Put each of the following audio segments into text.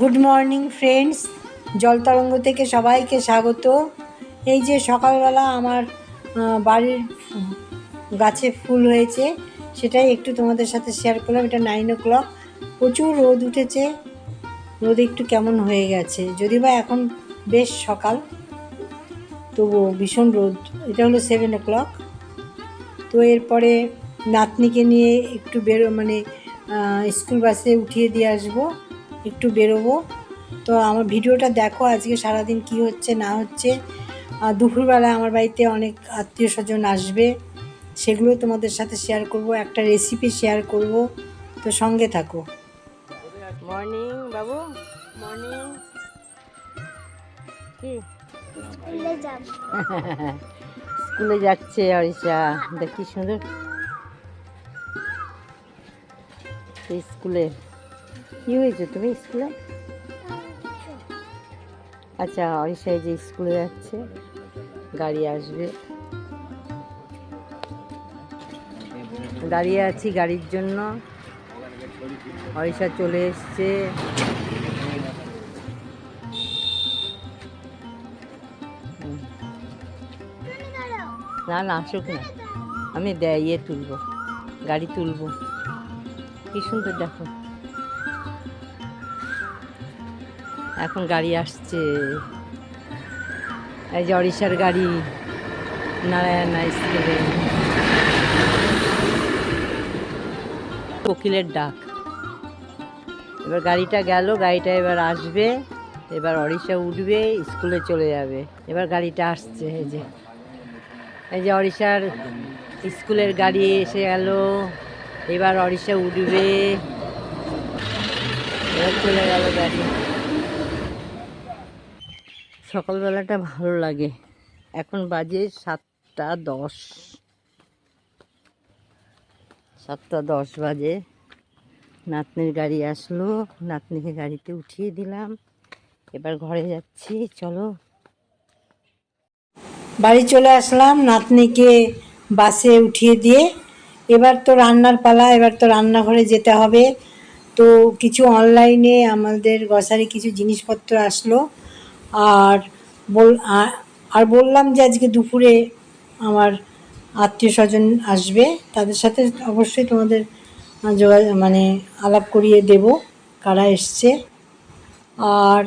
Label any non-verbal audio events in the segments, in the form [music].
Good morning friends জলতরঙ্গ থেকে সবাইকে স্বাগত। এই যে সকালবেলা আমার বাড়ির গাছে ফুল হয়েছে, সেটাই একটু তোমাদের সাথে শেয়ার করলাম। এটা নাইন ও ক্লক প্রচুর রোদ উঠেছে। রোদ একটু কেমন হয়ে গেছে। যদি বা এখন বেশ সকাল, তবুও ভীষণ রোদ। এটা হলো সেভেন ও ক্লক তো এরপরে নাতনিকে নিয়ে একটু বেরো মানে স্কুল বাসে উঠিয়ে দিয়ে আসব। একটু বেরোবো। তো আমার ভিডিওটা দেখো আজকে সারাদিন কি হচ্ছে না হচ্ছে। আর দুপুরবেলা আমার বাড়িতে অনেক আত্মীয় স্বজন আসবে সেগুলো তোমাদের সাথে শেয়ার করব একটা রেসিপি শেয়ার করব। তো সঙ্গে থাকো। মর্নিং বাবু। মর্নিং কি? স্কুলে যাব। [laughs] স্কুলে যাচ্ছে অরিষা দেখি সুন্দর। স্কুলে। কি হয়েছে তুমি স্কুলে? আচ্ছা এই যে স্কুলে যাচ্ছে, গাড়ি আসবে। দাঁড়িয়ে আছি গাড়ির জন্য। অরিষা চলে এসছে। না না, আসুক না। আমি ইয়ে তুলবো, গাড়ি তুলবো। কি সুন্দর দেখো। এখন গাড়ি আসছে। এই যে অরিষার গাড়ি, নারায়ণা স্কুলে কোকিলের ডাক। এবার গাড়িটা গেল, গাড়িটা এবার আসবে, এবার অরিষা উঠবে, স্কুলে চলে যাবে। এবার গাড়িটা আসছে, এই যে। এই যে অরিষার স্কুলের গাড়ি এসে গেল, এবার অরিষা উঠবে। এবার চলে গেল গাড়ি। সকালবেলাটা ভালো লাগে। এখন বাজে সাতটা দশ। সাতটা দশ বাজে। নাতনির গাড়ি আসলো। নাতনিকে গাড়িতে উঠিয়ে দিলাম। এবার ঘরে যাচ্ছি। চলো। বাড়ি চলে আসলাম নাতনিকে বাসে উঠিয়ে দিয়ে। এবার তো রান্নার পালা, এবার তো রান্নাঘরে যেতে হবে। তো কিছু অনলাইনে আমাদের গ্রসারি কিছু জিনিসপত্র আসলো। আর বল আর বললাম যে আজকে দুপুরে আমার আত্মীয় স্বজন আসবে, তাদের সাথে অবশ্যই তোমাদের যোগাযোগ মানে আলাপ করিয়ে দেব, কারা এসছে। আর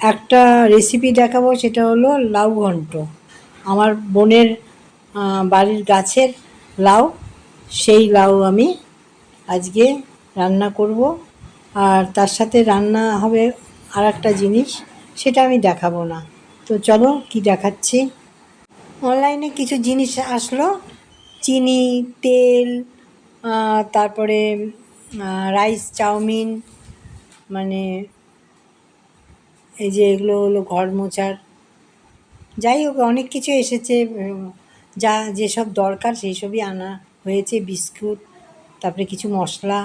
একটা রেসিপি দেখাবো, সেটা হলো লাউ ঘন্ট। আমার বোনের বাড়ির গাছের লাউ, সেই লাউ আমি আজকে রান্না করব। আর তার সাথে রান্না হবে আর একটা জিনিস সেটা আমি দেখাবো না। তো চলো, কি দেখাচ্ছি? অনলাইনে কিছু জিনিস আসলো। চিনি, তেল তারপরে রাইস চাউমিন মানে এই যে এগুলো হলো ঘর মোছার। যাই হোক, অনেক কিছু এসেছে যা যেসব দরকার সেই সবই আনা হয়েছে, বিস্কুট, তারপরে কিছু মশলা।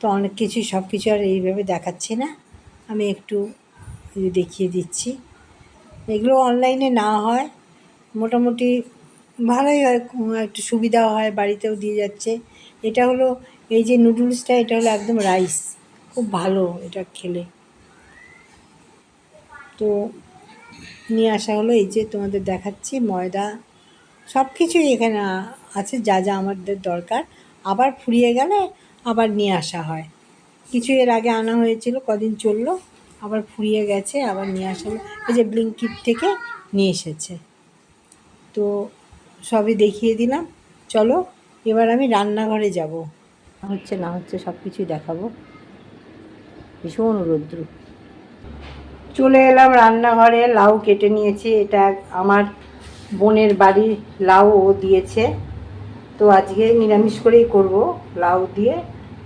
তো অনেক কিছুই সব কিছু আর এইভাবে দেখাচ্ছি না। আমি একটু এই দেখিয়ে দিচ্ছি। এগুলো অনলাইনে না হয়, মোটামুটি ভালোই হয় একটু সুবিধা হয়, বাড়িতেও দিয়ে যাচ্ছে। এটা হলো এই যে নুডলসটা, এটা হলো একদম রাইস খুব ভালো এটা খেলে। তো নিয়ে আসা হলো এই যে তোমাদের দেখাচ্ছি, ময়দা সব কিছুই এখানে আছে, যা যা আমাদের দরকার। আবার ফুরিয়ে গেলে আবার নিয়ে আসা হয়। কিছু এর আগে আনা হয়েছিল, কদিন চলল। আবার ফুরিয়ে গেছে, আবার নিয়ে আসা এই যে ব্লিঙ্কিট থেকে নিয়ে এসেছে। তো সবই দেখিয়ে দিলাম। চলো, এবার আমি রান্নাঘরে যাব। হচ্ছে, না হচ্ছে সব কিছুই দেখাবো। ভীষণ রৌদ্র। চলে এলাম রান্নাঘরে, লাউ কেটে নিয়েছি। এটা আমার বোনের বাড়ির লাউ ও দিয়েছে। তো আজকে নিরামিষ করেই করব লাউ দিয়ে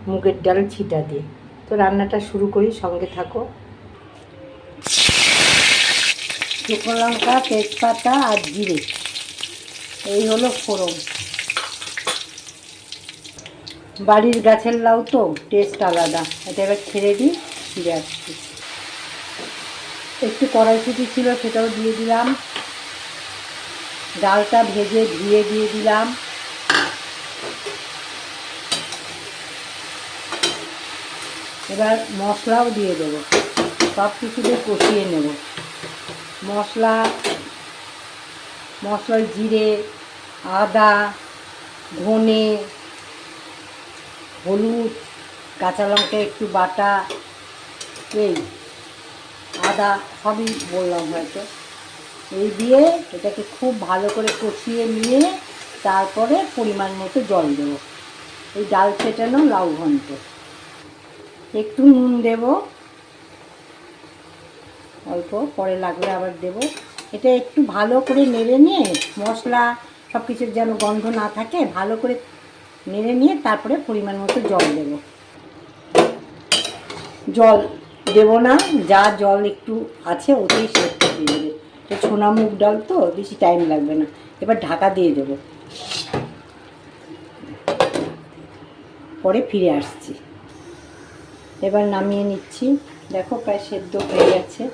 মুগের ডাল ছিটা দিয়ে। তো রান্নাটা শুরু করি, সঙ্গে থাকো। শুকনো লঙ্কা, তেজপাতা আর জিরে। এই হলো ফোড়ন। বাড়ির গাছের লাউ তো টেস্ট আলাদা। এটা এবার ছেড়ে দিই ফিরে আসছি। একটু কড়াইশুটি ছিল, সেটাও দিয়ে দিলাম। ডালটা ভেজে ধুয়ে দিয়ে দিলাম। এবার মশলাও দিয়ে দেবো। সব কিছুতে কষিয়ে নেব। মশলা, মশলার জিরে, আদা, ধনে, হলুদ, কাঁচা লঙ্কা, একটু বাটা, এই আদা সবই বললাম হয়তো। এই দিয়ে এটাকে খুব ভালো করে কষিয়ে নিয়ে তারপরে পরিমাণ মতো জল দেবো। এই ডাল ফেটানো লাউ ঘন্ট। একটু নুন দেব। অল্প, পরে লাগলে আবার দেব। এটা একটু ভালো করে নেড়ে নিয়ে মশলা সব কিছুর যেন গন্ধ না থাকে, ভালো করে নেড়ে নিয়ে তারপরে পরিমাণ মতো জল দেব। জল দেব না, যা জল একটু আছে ওতেই সেদ্ধ দিয়ে দেবে এটা ছোনা মুগ ডাল তো, বেশি টাইম লাগবে না। এবার ঢাকা দিয়ে দেবো। পরে ফিরে আসছি। এবার নামিয়ে নিচ্ছি। দেখো প্রায় সেদ্ধ হয়ে গেছে।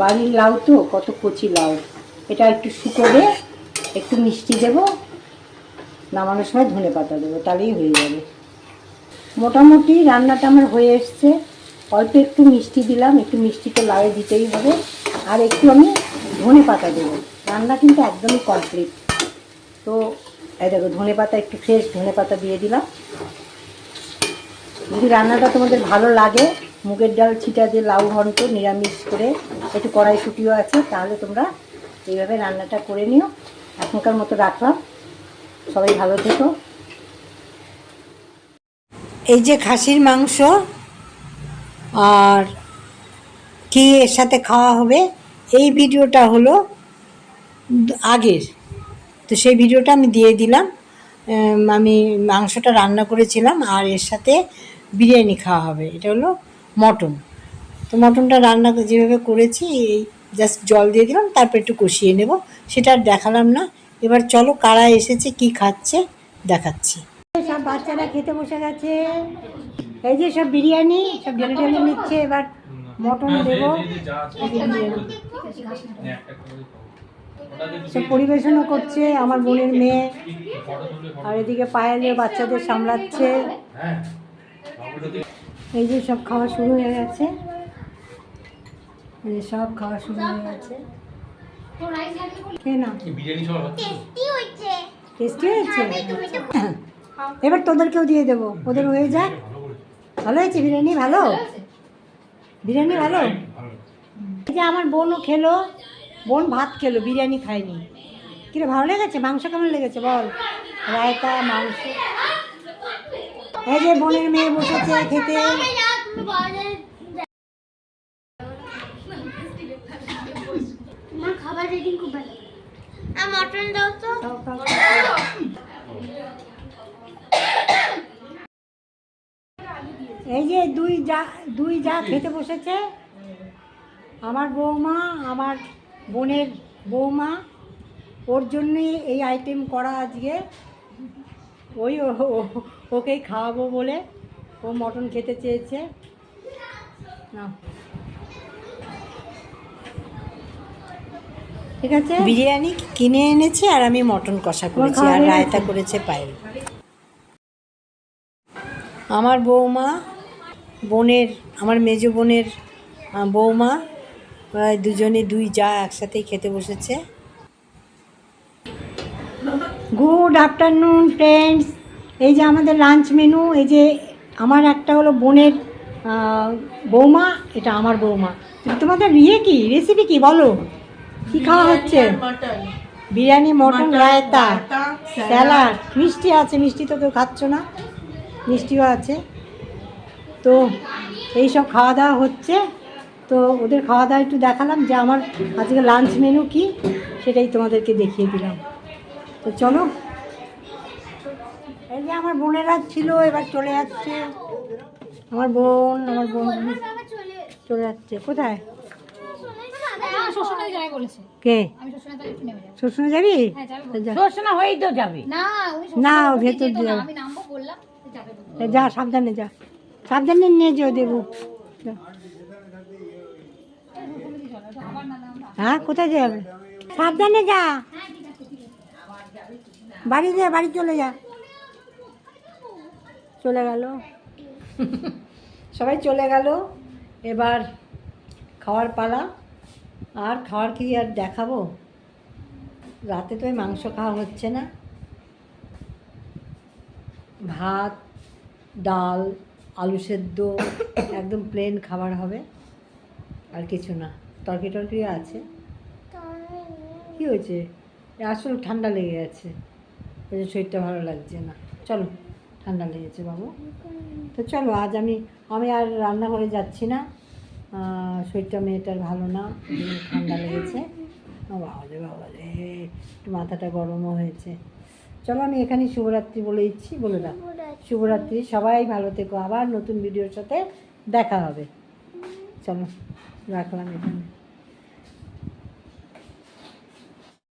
বাড়ির লাউ তো, কত কচি লাউ। এটা একটু শুকোবে একটু মিষ্টি দেব, নামানোর সময় ধনে পাতা দেবো, তাহলেই হয়ে যাবে। মোটামুটি রান্নাটা আমার হয়ে এসছে। অল্প একটু মিষ্টি দিলাম, একটু মিষ্টি তো লাউয়ে দিতেই হবে। আর একটু আমি ধনে পাতা দেবো। রান্না কিন্তু একদমই কমপ্লিট তো, এই দেখো, ধনে পাতা, একটু ফ্রেশ ধনে পাতা দিয়ে দিলাম। যদি রান্নাটা তোমাদের ভালো লাগে মুগের ডাল ছিটা দিয়ে লাউ ঘন্ট, নিরামিষ করে একটু কড়াইশুটিও আছে, তাহলে তোমরা এইভাবে রান্নাটা করে নিও। এখনকার মতো রাখলাম। সবাই ভালো থেকো। এই যে খাসির মাংস, আর কি এর সাথে খাওয়া হবে, এই ভিডিওটা হলো আগের। তো সেই ভিডিওটা আমি দিয়ে দিলাম। আমি মাংসটা রান্না করেছিলাম, আর এর সাথে বিরিয়ানি খাওয়া হবে। এটা হলো মটন। তো মটনটা রান্না যেভাবে করেছি এই জাস্ট জল দিয়ে দিলাম তারপর একটু কষিয়ে নেব। সেটা আর দেখালাম না। এবার চলো কারা এসেছে কি খাচ্ছে দেখাচ্ছি। সব বাচ্চারা খেতে বসে গেছে। এই যে সব বিরিয়ানি সব ঢেলে ঢেলে নিচ্ছে এবার মটন দেবো। এই যে বিরিয়ানি। সব পরিবেশনও করছে আমার বোনের মেয়ে। আর এদিকে পায়েলের বাচ্চাদের সামলাচ্ছে। এই যে সব খাওয়া শুরু হয়ে গেছে। এই যে সব খাওয়া শুরু হয়ে গেছে। খেয়ে টেস্টি হয়েছে। [coughs] এবার তোদেরকেও দিয়ে দেবো। ওদের হয়ে যাক। ভালো হয়েছে বিরিয়ানি? ভালো? বিরিয়ানি ভালো? এই যে আমার বোনও খেলো। বোন ভাত খেলো বিরিয়ানি খায়নি। কিরে ভালো লেগেছে? মাংস কেমন লেগেছে বল? রায়তা মাংস। এই যে বোনের মেয়ে বসেছে খেতে। খাবার রেটিং খুব ভালো। মটন দাও তো। এই যে দুই যা দুই যা খেতে বসেছে। আমার বৌমা আমার বোনের বৌমা ওর জন্যই এই আইটেম করা আজকে। ওই ওকেই খাওয়াবো বলে ও মটন খেতে চেয়েছে। না। ঠিক আছে? বিরিয়ানি কিনে এনেছে আর আমি মটন কষা করেছি আর রায়তা করেছে পায়েল। আমার বৌমা বোনের আমার মেজ বোনের বৌমা দুজনে দুই যা একসাথেই খেতে বসেছে। গুড আফটারনুন ফ্রেন্ডস এই যে আমাদের লাঞ্চ মেনু এই যে আমার একটা হলো বোনের বৌমা এটা আমার বৌমা। তোমাদের ইয়ে কি রেসিপি কি বলো। কি খাওয়া হচ্ছে? বিরিয়ানি মটন রায়তা স্যালাড মিষ্টি আছে মিষ্টি তো কেউ খাচ্ছ না। মিষ্টিও আছে। তো এই সব খাওয়া দাওয়া হচ্ছে। তো ওদের খাওয়া দাওয়া একটু দেখালাম যে আমার আজকে লাঞ্চ মেনু কি সেটাই তোমাদেরকে দেখিয়ে দিলাম। তো চলো। এই যে আমার বোনেরা ছিল এবার চলে যাচ্ছে। আমার বোন আমার বোন চলে যাচ্ছে। কোথায়? কে? যাব। শ্বশুরে হ্যাঁ হয়েই তো যাবে। না ও ভেতর দিয়ে। যাবে। যা সাবধানে যা। সাবধানে নিয়ে যেও দেবো। হ্যাঁ কোথায় যাবে? সাবধানে যা। বাড়ি যা, বাড়ি চলে যা। চলে গেল। সবাই চলে গেল। এবার খাওয়ার পালা। আর খাওয়ার কি আর দেখাবো? রাতে তো মাংস খাওয়া হচ্ছে না। ভাত, ডাল, আলু সেদ্ধ, একদম প্লেন খাবার হবে। আর কিছু না। তরকি টরকি আছে? কি হয়েছে? আসলে ঠান্ডা লেগে গেছে। ওই যে শরীরটা ভালো লাগছে না। চলো ঠান্ডা লেগেছে বাবু। তো চলো আজ আমি আমি আর রান্নাঘরে যাচ্ছি না। শরীরটা মেয়েটার ভালো না ঠান্ডা লেগেছে। ও বাবা রে বাবা রে একটু মাথাটা গরমও হয়েছে। চলো আমি এখানেই শুভরাত্রি বলে দিচ্ছি বলে দাও। শুভরাত্রি সবাই ভালো থেকো আবার নতুন ভিডিওর সাথে দেখা হবে। চলো রাখলাম এখানে।